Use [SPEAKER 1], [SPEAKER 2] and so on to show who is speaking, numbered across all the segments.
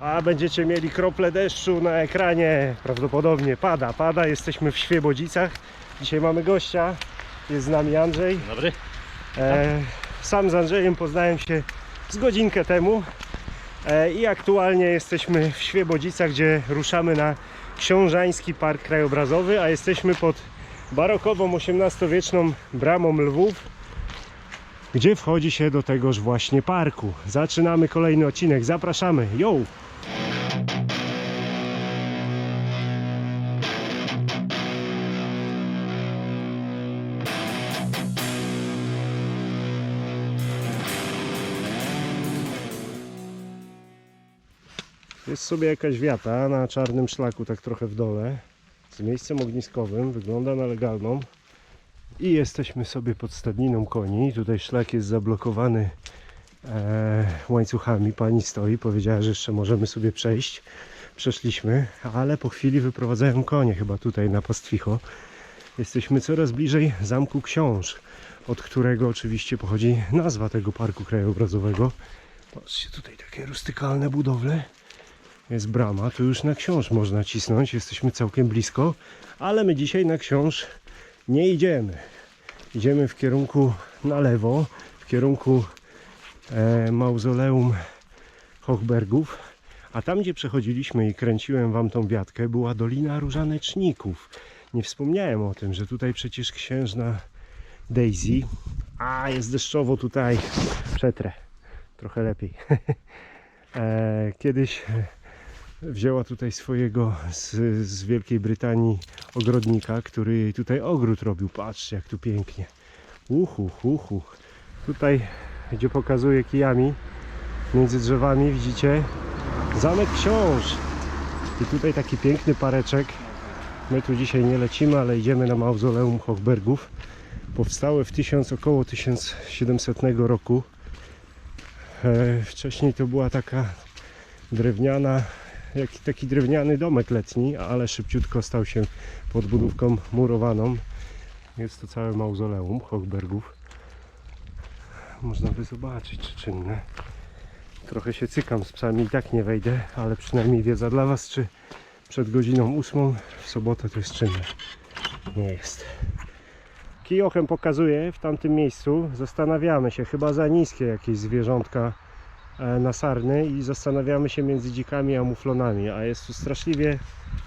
[SPEAKER 1] A będziecie mieli krople deszczu na ekranie. Prawdopodobnie pada, pada. Jesteśmy w Świebodzicach. Dzisiaj mamy gościa. Jest z nami Andrzej.
[SPEAKER 2] Dobry.
[SPEAKER 1] E, sam z Andrzejem poznałem się z godzinkę temu. E, I aktualnie jesteśmy w Świebodzicach, gdzie ruszamy na Książański Park Krajobrazowy, a jesteśmy pod barokową XVIII-wieczną bramą Lwów, gdzie wchodzi się do tegoż właśnie parku. Zaczynamy kolejny odcinek. Zapraszamy. Yo! Jest sobie jakaś wiata na czarnym szlaku, tak trochę w dole, z miejscem ogniskowym, wygląda na legalną. I jesteśmy sobie pod stadniną koni. Tutaj szlak jest zablokowany e, łańcuchami. Pani stoi, powiedziała, że jeszcze możemy sobie przejść. Przeszliśmy, ale po chwili wyprowadzają konie, chyba tutaj na pastwicho. Jesteśmy coraz bliżej Zamku Książ, od którego oczywiście pochodzi nazwa tego parku krajobrazowego. Patrzcie, tutaj takie rustykalne budowle jest brama, tu już na książ można cisnąć, jesteśmy całkiem blisko, ale my dzisiaj na książ nie idziemy. Idziemy w kierunku na lewo, w kierunku e, mauzoleum Hochbergów, a tam gdzie przechodziliśmy i kręciłem wam tą wiatkę, była Dolina Różaneczników. Nie wspomniałem o tym, że tutaj przecież księżna Daisy, a jest deszczowo tutaj, przetrę, trochę lepiej. e, kiedyś wzięła tutaj swojego z, z Wielkiej Brytanii ogrodnika, który jej tutaj ogród robił. Patrzcie, jak tu pięknie. Uhu, uhu. Tutaj, gdzie pokazuję kijami, między drzewami, widzicie, zamek książ. I tutaj taki piękny pareczek. My tu dzisiaj nie lecimy, ale idziemy na mauzoleum Hochbergów. Powstałe w 1000, około 1700 roku. E, wcześniej to była taka drewniana jaki taki drewniany domek letni, ale szybciutko stał się podbudówką murowaną. Jest to całe mauzoleum Hochbergów. Można by zobaczyć, czy czynne. Trochę się cykam z psami, i tak nie wejdę, ale przynajmniej wiedza dla Was, czy przed godziną ósmą w sobotę to jest czynne. Nie jest. Kijochem pokazuje w tamtym miejscu. Zastanawiamy się, chyba za niskie jakieś zwierzątka na sarny i zastanawiamy się między dzikami a muflonami, a jest tu straszliwie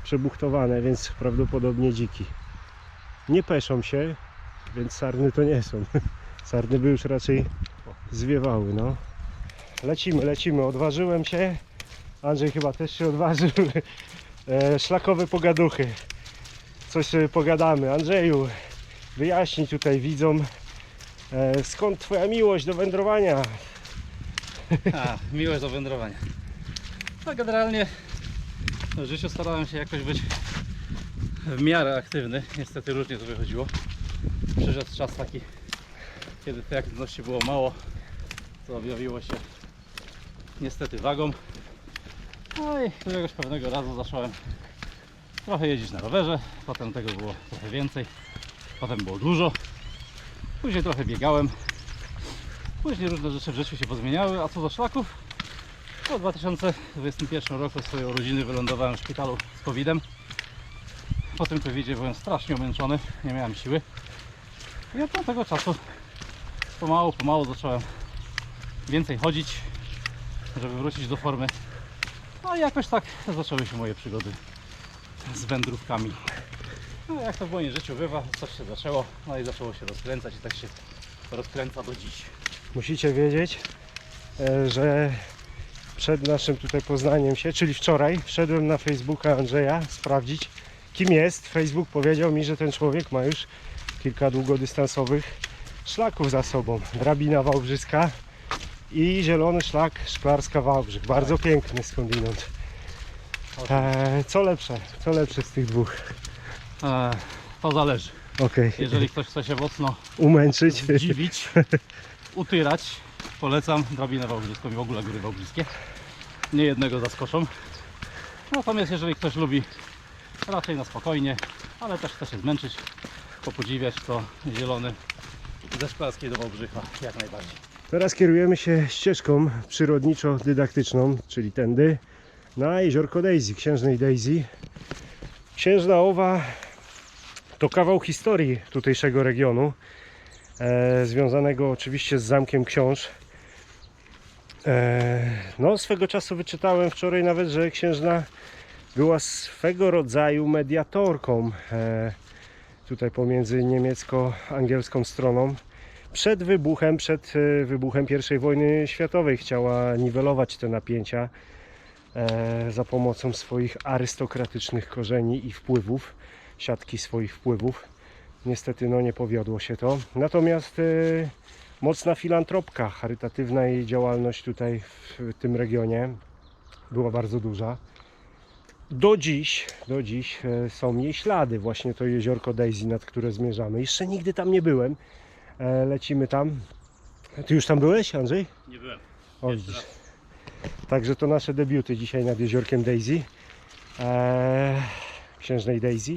[SPEAKER 1] przebuchtowane, więc prawdopodobnie dziki. Nie peszą się, więc sarny to nie są. Sarny by już raczej zwiewały, no. Lecimy, lecimy, odważyłem się. Andrzej chyba też się odważył. E, szlakowe pogaduchy. Coś sobie pogadamy. Andrzeju, wyjaśnij tutaj widzom, e, skąd twoja miłość do wędrowania?
[SPEAKER 2] A, do wędrowania. No generalnie w życiu starałem się jakoś być w miarę aktywny. Niestety różnie to wychodziło. Przyszedł czas taki, kiedy tej aktywności było mało, co objawiło się niestety wagą. No i któregoś pewnego razu zacząłem trochę jeździć na rowerze, potem tego było trochę więcej, potem było dużo. Później trochę biegałem, Później różne rzeczy w życiu się pozmieniały, a co do szlaków, w 2021 roku swojej urodziny wylądowałem w szpitalu z COVID-em. Po tym COVID-zie byłem strasznie umęczony, nie miałem siły. I od tamtego czasu pomału, pomału zacząłem więcej chodzić, żeby wrócić do formy. No i jakoś tak zaczęły się moje przygody z wędrówkami. No jak to w moim życiu bywa, coś się zaczęło, no i zaczęło się rozkręcać i tak się rozkręca do dziś.
[SPEAKER 1] Musicie wiedzieć, e, że przed naszym tutaj poznaniem się, czyli wczoraj, wszedłem na Facebooka Andrzeja sprawdzić, kim jest. Facebook powiedział mi, że ten człowiek ma już kilka długodystansowych szlaków za sobą. Drabina Wałbrzyska i zielony szlak Szklarska Wałbrzych. Bardzo piękny skądinąd. E, co lepsze? Co lepsze z tych dwóch?
[SPEAKER 2] E, to zależy.
[SPEAKER 1] Okej.
[SPEAKER 2] Jeżeli ktoś chce się mocno
[SPEAKER 1] Umęczyć.
[SPEAKER 2] dziwić, utyrać, polecam drabinę wałbrzyską i w ogóle góry wałbrzyskie. Nie jednego zaskoczą. Natomiast jeżeli ktoś lubi raczej na spokojnie, ale też chce się zmęczyć, popodziwiać, to zielony ze Szklarskiej do Wałbrzycha jak najbardziej.
[SPEAKER 1] Teraz kierujemy się ścieżką przyrodniczo-dydaktyczną, czyli tędy. na jeziorko Daisy, księżnej Daisy. Księżna Owa to kawał historii tutejszego regionu, e, związanego oczywiście z Zamkiem Książ. E, no, swego czasu wyczytałem wczoraj nawet, że księżna była swego rodzaju mediatorką e, tutaj pomiędzy niemiecko-angielską stroną. Przed wybuchem, przed e, wybuchem I wojny światowej chciała niwelować te napięcia e, za pomocą swoich arystokratycznych korzeni i wpływów, siatki swoich wpływów. Niestety no nie powiodło się to. Natomiast e, mocna filantropka, charytatywna jej działalność tutaj w tym regionie była bardzo duża. Do dziś, do dziś e, są jej ślady, właśnie to jeziorko Daisy, nad które zmierzamy. Jeszcze nigdy tam nie byłem. E, Lecimy tam. Ty już tam byłeś, Andrzej?
[SPEAKER 2] Nie byłem.
[SPEAKER 1] O, widzisz. Także to nasze debiuty dzisiaj nad jeziorkiem Daisy. Eee, księżnej Daisy.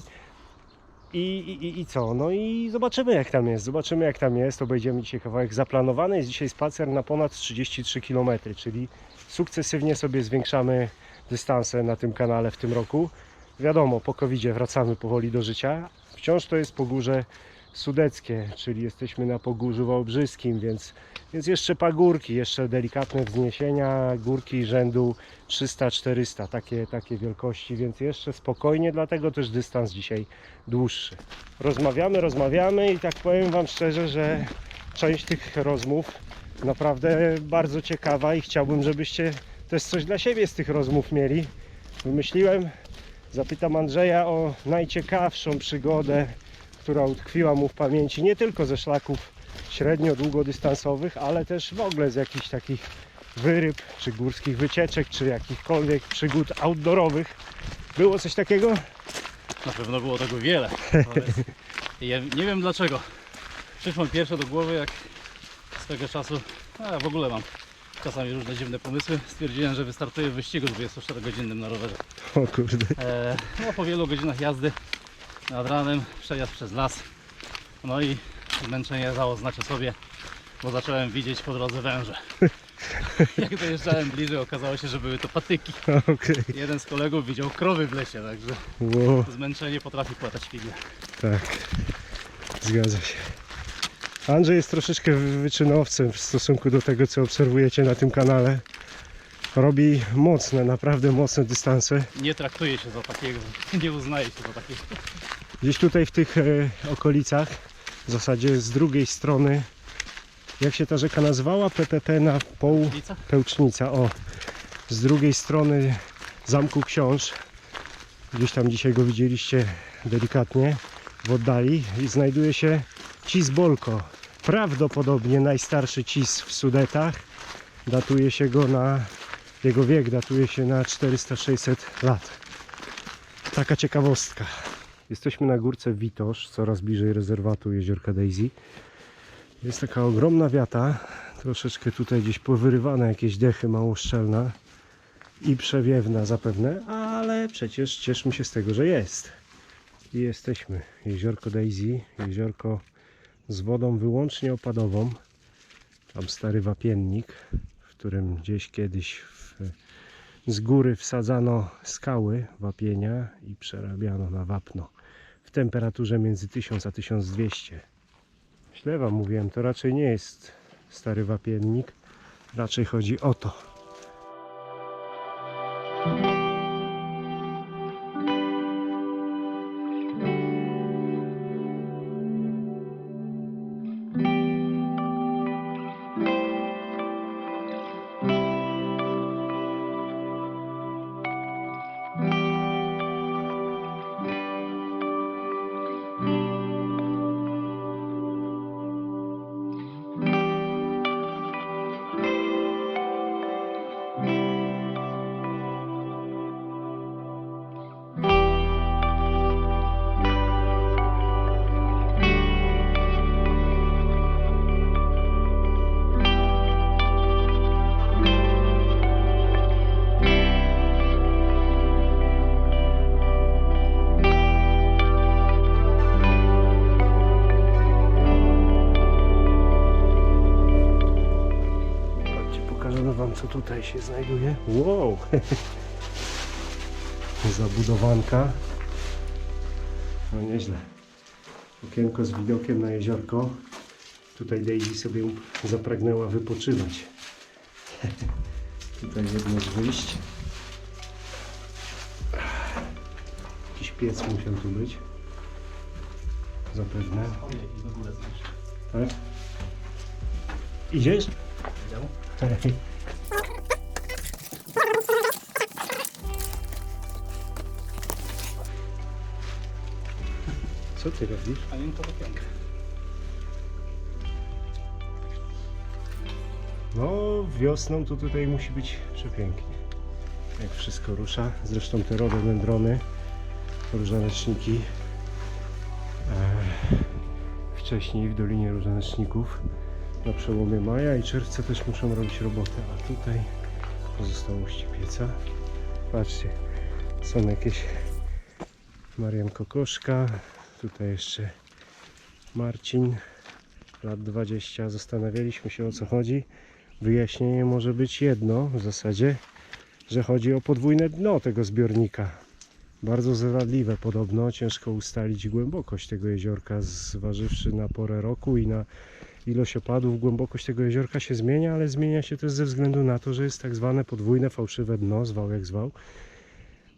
[SPEAKER 1] I, i, I co? No i zobaczymy jak tam jest. Zobaczymy jak tam jest. Obejdziemy dzisiaj kawałek. Zaplanowany jest dzisiaj spacer na ponad 33 km, czyli sukcesywnie sobie zwiększamy dystanse na tym kanale w tym roku. Wiadomo, po covid wracamy powoli do życia. Wciąż to jest Pogórze Sudeckie, czyli jesteśmy na Pogórzu Wałbrzyskim, więc więc jeszcze pagórki, jeszcze delikatne wzniesienia, górki rzędu 300-400, takie, takie wielkości, więc jeszcze spokojnie, dlatego też dystans dzisiaj dłuższy. Rozmawiamy, rozmawiamy i tak powiem Wam szczerze, że część tych rozmów naprawdę bardzo ciekawa i chciałbym, żebyście też coś dla siebie z tych rozmów mieli. Wymyśliłem, zapytam Andrzeja o najciekawszą przygodę, która utkwiła mu w pamięci nie tylko ze szlaków średnio długodystansowych, ale też w ogóle z jakichś takich wyryb, czy górskich wycieczek, czy jakichkolwiek przygód outdoorowych. Było coś takiego?
[SPEAKER 2] Na pewno było tego wiele. Ja nie wiem dlaczego. Przyszło mi pierwsze do głowy, jak swego czasu, a w ogóle mam czasami różne dziwne pomysły. Stwierdziłem, że wystartuję w wyścigu 24-godzinnym na rowerze.
[SPEAKER 1] O kurde.
[SPEAKER 2] E, no, po wielu godzinach jazdy nad ranem, przejazd przez las. No i zmęczenie zaoznaczę sobie, bo zacząłem widzieć po drodze węże. Jak dojeżdżałem bliżej, okazało się, że były to patyki.
[SPEAKER 1] Okej.
[SPEAKER 2] Jeden z kolegów widział krowy w lesie, także
[SPEAKER 1] Ło,
[SPEAKER 2] zmęczenie potrafi płatać figle.
[SPEAKER 1] tak. Zgadza się. Andrzej jest troszeczkę wyczynowcem w stosunku do tego, co obserwujecie na tym kanale. Robi mocne, naprawdę mocne dystanse.
[SPEAKER 2] Nie traktuje się za takiego, nie uznaje się za takiego.
[SPEAKER 1] Gdzieś tutaj w tych e, okolicach, w zasadzie z drugiej strony, jak się ta rzeka nazywała? PPP na.
[SPEAKER 2] Lica?
[SPEAKER 1] Pełcznica, o. Z drugiej strony Zamku Książ. Gdzieś tam dzisiaj go widzieliście delikatnie w oddali i znajduje się Cis Bolko. Prawdopodobnie najstarszy cis w Sudetach. Datuje się go na, jego wiek datuje się na 400-600 lat. Taka ciekawostka. Jesteśmy na górce Witosz, coraz bliżej rezerwatu Jeziorka Daisy. Jest taka ogromna wiata, troszeczkę tutaj gdzieś powyrywane jakieś dechy mało szczelna i przewiewna zapewne, ale przecież cieszmy się z tego, że jest. I jesteśmy. Jeziorko Daisy, jeziorko z wodą wyłącznie opadową. Tam stary wapiennik, którym gdzieś kiedyś w, z góry wsadzano skały wapienia i przerabiano na wapno w temperaturze między 1000 a 1200. Źle wam mówiłem, to raczej nie jest stary wapiennik, raczej chodzi o to. Tutaj się znajduje. Wow! zabudowanka. No nieźle. Okienko z widokiem na jeziorko. Tutaj Daisy sobie zapragnęła wypoczywać. Tutaj jedno z wyjść. Jakiś piec musiał tu być. Zapewne. Tak? Idziesz? Hej. Co ty robisz?
[SPEAKER 2] A nie to okienko.
[SPEAKER 1] No, wiosną to tutaj musi być przepięknie. Jak wszystko rusza. Zresztą te rododendrony, różaneczniki. E, wcześniej w Dolinie Różaneczników na przełomie maja i czerwca też muszą robić robotę. A tutaj pozostałości pieca. Patrzcie, są jakieś Marian Kokoszka. Tutaj jeszcze Marcin, lat 20. Zastanawialiśmy się o co chodzi. Wyjaśnienie może być jedno w zasadzie, że chodzi o podwójne dno tego zbiornika. Bardzo zradliwe podobno, ciężko ustalić głębokość tego jeziorka, zważywszy na porę roku i na ilość opadów. Głębokość tego jeziorka się zmienia, ale zmienia się też ze względu na to, że jest tak zwane podwójne, fałszywe dno, zwał jak zwał.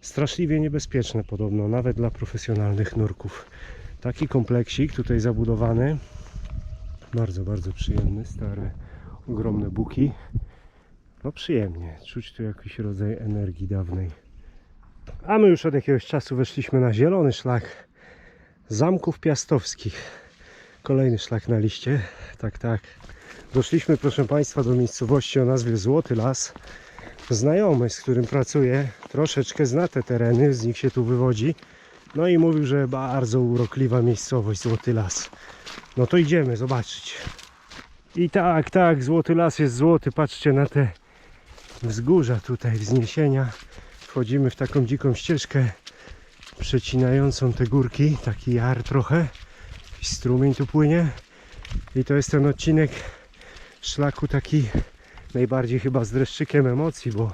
[SPEAKER 1] Straszliwie niebezpieczne podobno, nawet dla profesjonalnych nurków. Taki kompleksik tutaj zabudowany, bardzo, bardzo przyjemny, stare ogromne buki. No przyjemnie, czuć tu jakiś rodzaj energii dawnej. A my już od jakiegoś czasu weszliśmy na zielony szlak Zamków Piastowskich. Kolejny szlak na liście. Tak, tak. Doszliśmy, proszę Państwa, do miejscowości o nazwie Złoty Las. Znajomy, z którym pracuję, troszeczkę zna te tereny, z nich się tu wywodzi. No i mówił, że bardzo urokliwa miejscowość, Złoty Las. No to idziemy zobaczyć. I tak, tak, złoty las jest złoty. Patrzcie na te wzgórza tutaj, wzniesienia. Wchodzimy w taką dziką ścieżkę przecinającą te górki. Taki jar trochę. Strumień tu płynie. I to jest ten odcinek szlaku taki najbardziej chyba z dreszczykiem emocji, bo,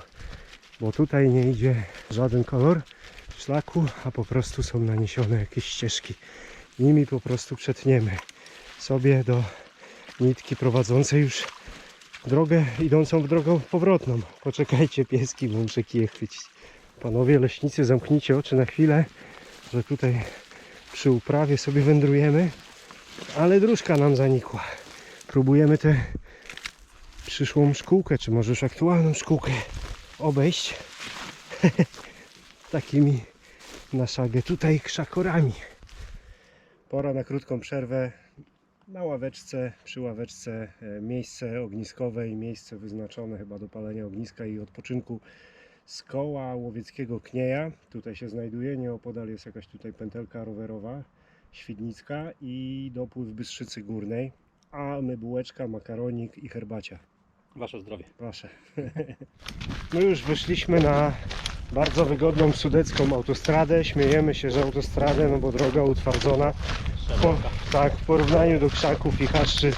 [SPEAKER 1] bo tutaj nie idzie żaden kolor szlaku, a po prostu są naniesione jakieś ścieżki. Nimi po prostu przetniemy sobie do nitki prowadzącej już drogę idącą w drogą powrotną. Poczekajcie pieski, muszę kije chwycić. Panowie leśnicy, zamknijcie oczy na chwilę, że tutaj przy uprawie sobie wędrujemy, ale dróżka nam zanikła. Próbujemy tę przyszłą szkółkę, czy może już aktualną szkółkę obejść takimi na szagę tutaj krzakorami. Pora na krótką przerwę na ławeczce, przy ławeczce e, miejsce ogniskowe i miejsce wyznaczone chyba do palenia ogniska i odpoczynku z koła łowieckiego Knieja. Tutaj się znajduje, nieopodal jest jakaś tutaj pętelka rowerowa, Świdnicka i dopływ Bystrzycy Górnej, a my bułeczka, makaronik i herbacia.
[SPEAKER 2] Wasze zdrowie.
[SPEAKER 1] Proszę. My już wyszliśmy na bardzo wygodną sudecką autostradę. Śmiejemy się, że autostradę, no bo droga utwardzona. Po, tak, w porównaniu do krzaków i chaszczy,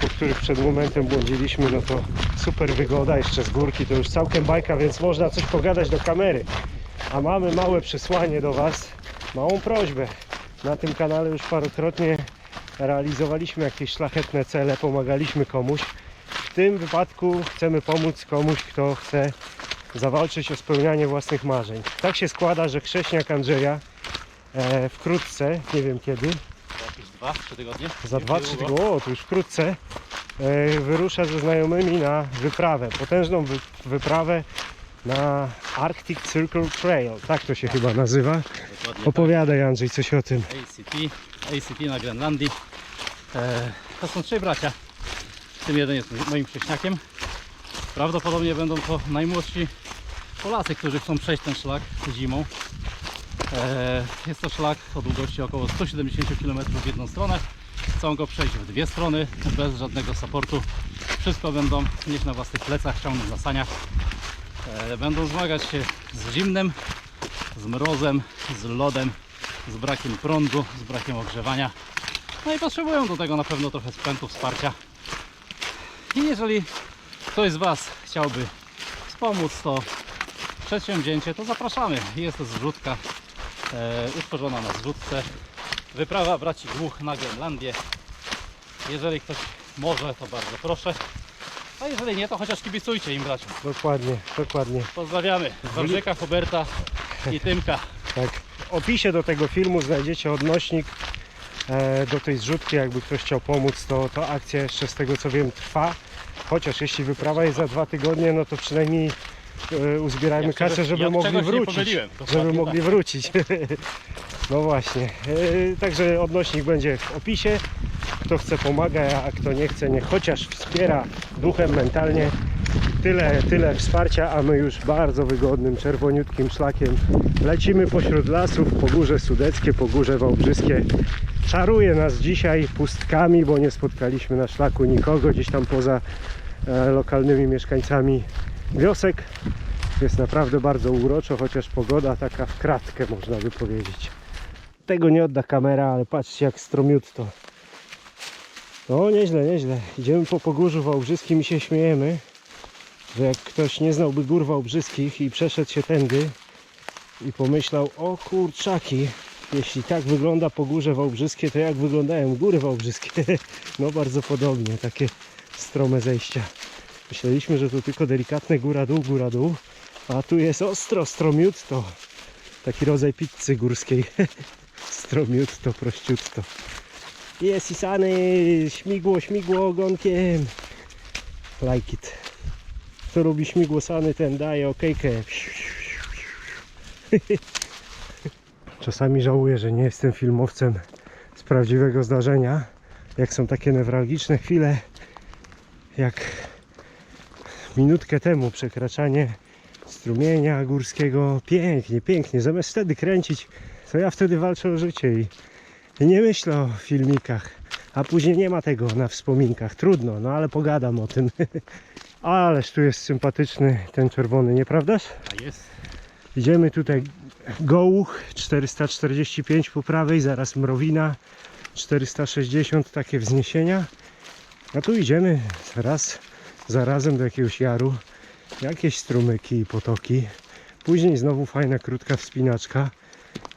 [SPEAKER 1] po których przed momentem błądziliśmy, no to super wygoda, jeszcze z górki, to już całkiem bajka, więc można coś pogadać do kamery. A mamy małe przesłanie do Was, małą prośbę. Na tym kanale już parokrotnie realizowaliśmy jakieś szlachetne cele, pomagaliśmy komuś. W tym wypadku chcemy pomóc komuś, kto chce zawalczyć o spełnianie własnych marzeń. Tak się składa, że chrześniak Andrzeja e, wkrótce, nie wiem kiedy,
[SPEAKER 2] dwa, trzy tygodnie?
[SPEAKER 1] za 2-3
[SPEAKER 2] niedługo.
[SPEAKER 1] tygodnie, o, to już wkrótce, e, wyrusza ze znajomymi na wyprawę, potężną wy, wyprawę na Arctic Circle Trail, tak to się chyba nazywa.
[SPEAKER 2] Dokładnie
[SPEAKER 1] Opowiadaj Andrzej coś o tym.
[SPEAKER 2] tak. ACT, ACT na Grenlandii. E, to są trzej bracia. Tym jeden jest moim prześniakiem. Prawdopodobnie będą to najmłodsi Polacy, którzy chcą przejść ten szlak zimą. E, jest to szlak o długości około 170 km w jedną stronę. Chcą go przejść w dwie strony, bez żadnego supportu. Wszystko będą nieść na własnych plecach, ciągnąć na saniach. E, będą zmagać się z zimnem, z mrozem, z lodem, z brakiem prądu, z brakiem ogrzewania. No i potrzebują do tego na pewno trochę sprzętu, wsparcia. I jeżeli ktoś z Was chciałby wspomóc, to przedsięwzięcie, to zapraszamy. Jest zrzutka e, utworzona na zrzutce. Wyprawa braci Głuch na Grenlandię. Jeżeli ktoś może, to bardzo proszę. A jeżeli nie, to chociaż kibicujcie im braciom.
[SPEAKER 1] Dokładnie, dokładnie.
[SPEAKER 2] Pozdrawiamy Wawrzyka, Huberta i Tymka.
[SPEAKER 1] Tak. W opisie do tego filmu znajdziecie odnośnik do tej zrzutki, jakby ktoś chciał pomóc, to, to akcja jeszcze z tego co wiem trwa. Chociaż jeśli wyprawa jest za dwa tygodnie, no to przynajmniej e, uzbierajmy
[SPEAKER 2] Ja
[SPEAKER 1] kasę, żeby
[SPEAKER 2] ja
[SPEAKER 1] mogli
[SPEAKER 2] nie
[SPEAKER 1] wrócić. Żeby mogli
[SPEAKER 2] tak.
[SPEAKER 1] wrócić. No właśnie. E, Także odnośnik będzie w opisie. Kto chce pomaga, a kto nie chce, niech chociaż wspiera duchem mentalnie. Tyle, tyle wsparcia, a my już bardzo wygodnym, czerwoniutkim szlakiem lecimy pośród lasów, po górze Sudeckie, po górze Wałbrzyskie. Czaruje nas dzisiaj pustkami, bo nie spotkaliśmy na szlaku nikogo gdzieś tam poza e, lokalnymi mieszkańcami wiosek. Jest naprawdę bardzo uroczo, chociaż pogoda taka w kratkę można by powiedzieć. Tego nie odda kamera, ale patrzcie jak stromiutto. No nieźle, nieźle. Idziemy po Pogórzu Wałbrzyskim i się śmiejemy, że jak ktoś nie znałby gór wałbrzyskich i przeszedł się tędy i pomyślał, o kurczaki, jeśli tak wygląda Pogórze Wałbrzyskie, to jak wyglądają góry wałbrzyskie? No bardzo podobnie, takie strome zejścia. Myśleliśmy, że to tylko delikatne góra-dół, góra-dół, a tu jest ostro, stromiutto. Taki rodzaj pizzy górskiej. stromiutto, prościutto. Jest i sany, śmigło, śmigło ogonkiem. Like it. Kto lubi śmigło sany, ten daje okejkę. Czasami żałuję, że nie jestem filmowcem z prawdziwego zdarzenia. Jak są takie newralgiczne chwile, jak minutkę temu przekraczanie strumienia górskiego. Pięknie, pięknie. Zamiast wtedy kręcić, to ja wtedy walczę o życie i nie myślę o filmikach. A później nie ma tego na wspominkach. Trudno, no ale pogadam o tym. Ależ tu jest sympatyczny ten czerwony, nieprawdaż?
[SPEAKER 2] A jest.
[SPEAKER 1] Idziemy tutaj Gołuch 445 po prawej, zaraz Mrowina 460, takie wzniesienia. A tu idziemy raz za razem do jakiegoś jaru, jakieś strumyki i potoki. Później znowu fajna, krótka wspinaczka.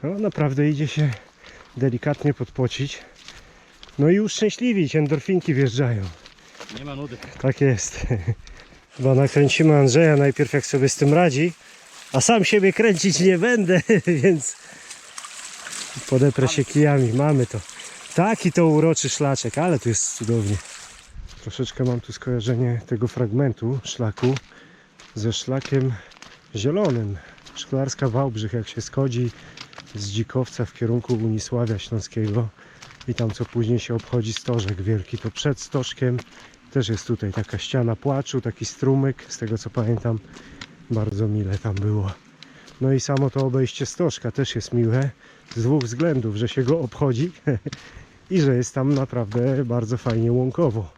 [SPEAKER 1] No naprawdę idzie się delikatnie podpocić. No i uszczęśliwić, endorfinki wjeżdżają.
[SPEAKER 2] Nie ma nudy.
[SPEAKER 1] Tak jest. Chyba nakręcimy Andrzeja najpierw jak sobie z tym radzi, a sam siebie kręcić nie będę, więc podeprę się kijami. Mamy to. Taki to uroczy szlaczek, ale tu jest cudownie. Troszeczkę mam tu skojarzenie tego fragmentu szlaku ze szlakiem zielonym. Szklarska Wałbrzych, jak się schodzi z Dzikowca w kierunku Unisławia Śląskiego i tam co później się obchodzi Stożek Wielki, to przed Stożkiem też jest tutaj taka ściana płaczu, taki strumyk, z tego co pamiętam, bardzo mile tam było. No i samo to obejście Stożka też jest miłe z dwóch względów, że się go obchodzi i że jest tam naprawdę bardzo fajnie łąkowo.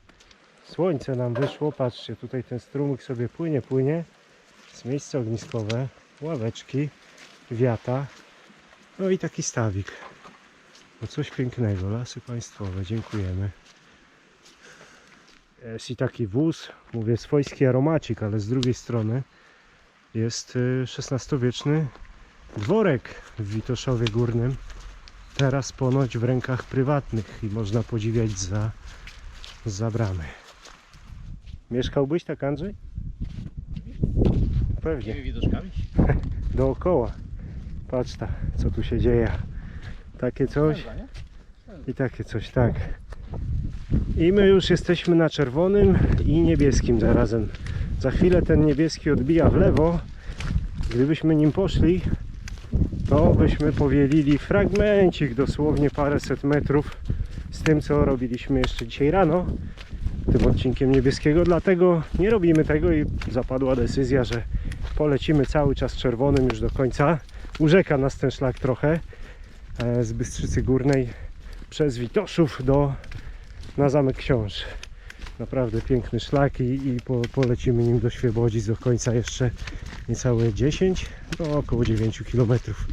[SPEAKER 1] Słońce nam wyszło, patrzcie, tutaj ten strumyk sobie płynie, płynie. Jest miejsce ogniskowe, ławeczki, wiata, no i taki stawik. No coś pięknego, lasy państwowe, dziękujemy. Jest i taki wóz, mówię swojski aromacik, ale z drugiej strony jest y, XVI-wieczny dworek w Witoszowie Górnym. Teraz ponoć w rękach prywatnych i można podziwiać za, za bramy. Mieszkałbyś tak Andrzej? Pewnie
[SPEAKER 2] widoczkami?
[SPEAKER 1] dookoła. Patrz ta, co tu się dzieje. Takie coś i takie coś, tak. I my już jesteśmy na czerwonym i niebieskim zarazem. Za chwilę ten niebieski odbija w lewo. Gdybyśmy nim poszli, to byśmy powielili fragmencik, dosłownie paręset metrów z tym, co robiliśmy jeszcze dzisiaj rano, tym odcinkiem niebieskiego. Dlatego nie robimy tego i zapadła decyzja, że polecimy cały czas czerwonym już do końca. Urzeka nas ten szlak trochę e, z Bystrzycy Górnej przez Witoszów do, na Zamek Książ. Naprawdę piękny szlak i, i po, polecimy nim do Świebodzic do końca jeszcze niecałe 10, no około 9 kilometrów.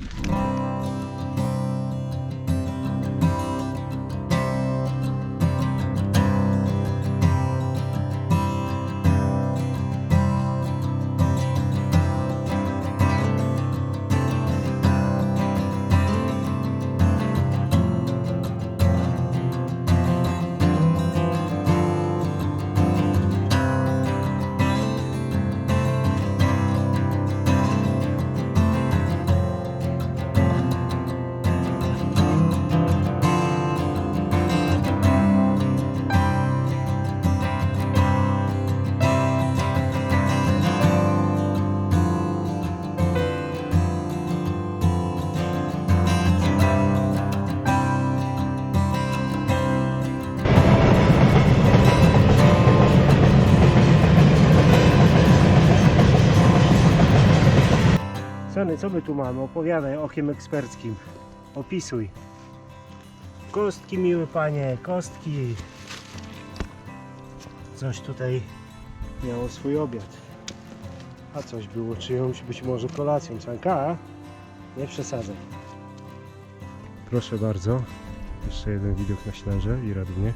[SPEAKER 1] Co my tu mamy? Opowiadaj okiem eksperckim. Opisuj. Kostki, miły panie, kostki. Coś tutaj miało swój obiad. A coś było czyjąś być może kolacją. Sanka, nie przesadzaj. Proszę bardzo. Jeszcze jeden widok na ślarze i radnie.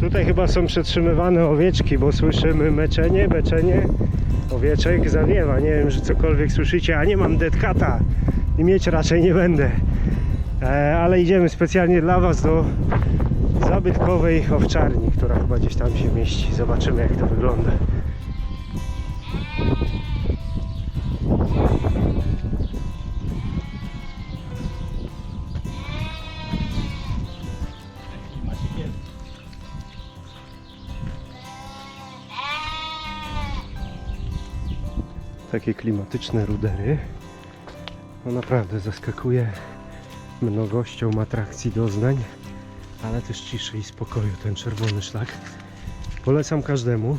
[SPEAKER 1] Tutaj chyba są przetrzymywane owieczki, bo słyszymy meczenie, beczenie owieczek zawiewa. Nie wiem, że cokolwiek słyszycie, a nie mam deadcata i mieć raczej nie będę. E, ale idziemy specjalnie dla Was do zabytkowej owczarni, która chyba gdzieś tam się mieści. Zobaczymy jak to wygląda. Takie klimatyczne rudery. No naprawdę zaskakuje mnogością atrakcji doznań, ale też ciszy i spokoju ten czerwony szlak. Polecam każdemu,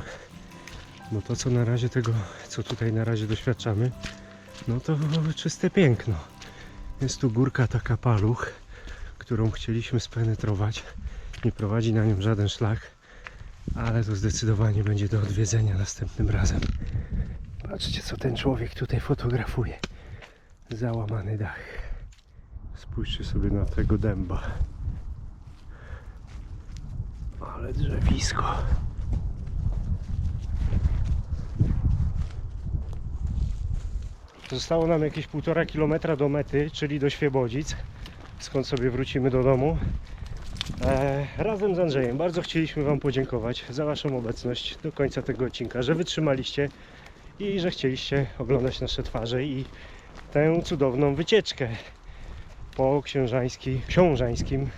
[SPEAKER 1] bo to co na razie tego, co tutaj na razie doświadczamy, no to czyste piękno. Jest tu górka taka paluch, którą chcieliśmy spenetrować. Nie prowadzi na nią żaden szlak, ale to zdecydowanie będzie do odwiedzenia następnym razem. Patrzcie, co ten człowiek tutaj fotografuje. Załamany dach. Spójrzcie sobie na tego dęba. Ale drzewisko. Zostało nam jakieś półtora kilometra do mety, czyli do Świebodzic, skąd sobie wrócimy do domu. E, razem z Andrzejem bardzo chcieliśmy Wam podziękować za Waszą obecność do końca tego odcinka, że wytrzymaliście i że chcieliście oglądać nasze twarze i tę cudowną wycieczkę po książański, książańskim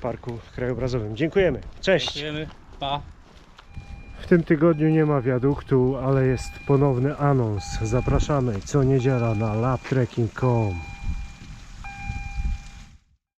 [SPEAKER 1] parku krajobrazowym. Dziękujemy. Cześć!
[SPEAKER 2] Dziękujemy. Pa.
[SPEAKER 1] W tym tygodniu nie ma wiaduktu, ale jest ponowny anons. Zapraszamy co niedziela na labtrekking.com.